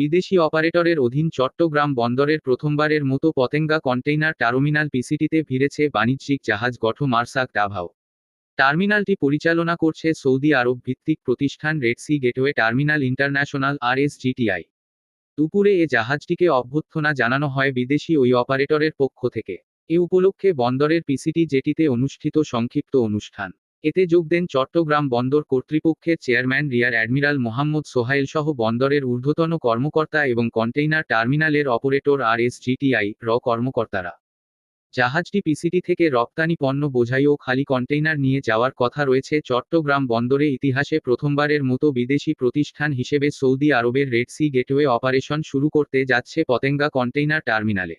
বিদেশি অপারেটরের অধীন চট্টগ্রাম বন্দরের প্রথমবারের মতো পতেঙ্গা কন্টেইনার টার্মিনাল পিসিটিতে ভিড়েছে বাণিজ্যিক জাহাজ গঠো মার্সাক ডাভাও। টার্মিনালটি পরিচালনা করছে সৌদি আরব ভিত্তিক প্রতিষ্ঠান red sea gateway terminal international আর জিটিআই দুপুরে এ জাহাজটিকে অভ্যর্থনা জানানো হয় বিদেশি ওই অপারেটরের পক্ষ থেকে। এ উপলক্ষে বন্দরের পিসিটি জেটিতে অনুষ্ঠিত সংক্ষিপ্ত অনুষ্ঠান। এতে যোগ দেন চট্টগ্রাম বন্দর কর্তৃপক্ষের chairman rear admiral Mohammad Sohail সহ বন্দরের ঊর্ধ্বতন কর্মকর্তা এবং কন্টেইনার টার্মিনালের অপারেটর আর জিটিআই র কর্মকর্তারা। জাহাজটি পিসিটি থেকে রপ্তানি পণ্য বোঝাই ও খালি কন্টেইনার নিয়ে যাওয়ার কথা রয়েছে চট্টগ্রাম বন্দরে ইতিহাসে প্রথমবারের মতো বিদেশি প্রতিষ্ঠান হিসেবে সৌদি আরবের রেড সি গেটওয়ে অপারেশন শুরু করতে যাচ্ছে পতেঙ্গা কন্টেইনার টার্মিনালে।